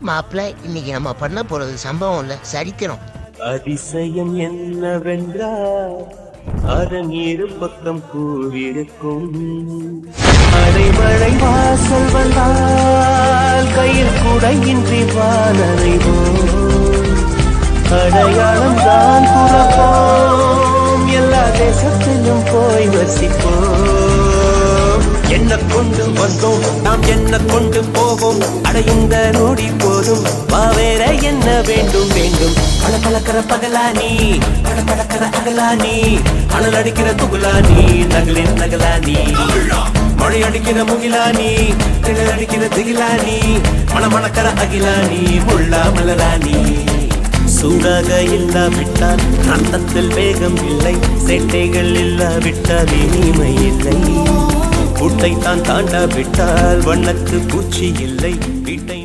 மாப்பிள்ள இன்னைக்கு நம்ம பண்ண போறது சம்பவம் இல்ல சரித்திரம். அதிசயம் என்னவென்றால் அதன் இரு பக்கம் கூவிருக்கும் அடைமழை வாசல் வந்தால் கையில் குடையின்றி வானறைவோம் அடையாளம் தான் புறப்போம் எல்லா தேசத்திலும் போய் வசிப்போம். வந்தோம். நாம் என்ன கொண்டு போவோம்? அடையுந்த நொடி போதும். வேற என்ன வேண்டும்? வேண்டும். பல பழக்கிற பகலானி பல பழக்கிற அகலானி அனல் அடிக்கிற துகுலானி நகலின் நகலானி மழை அடிக்கிற முகிலானி திணல் அடிக்கிற திகிலானி மணமணக்கிற அகிலானி முள்ளா மலராணி சூடாக இல்லாவிட்டால் ரத்தத்தில் வேகம் இல்லை. சேட்டைகள் இல்லாவிட்டால் இனிமை இல்லை. கூட்டை தான் தாண்டாவிட்டால் வண்ணத்து பூச்சி இல்லை. வீட்டை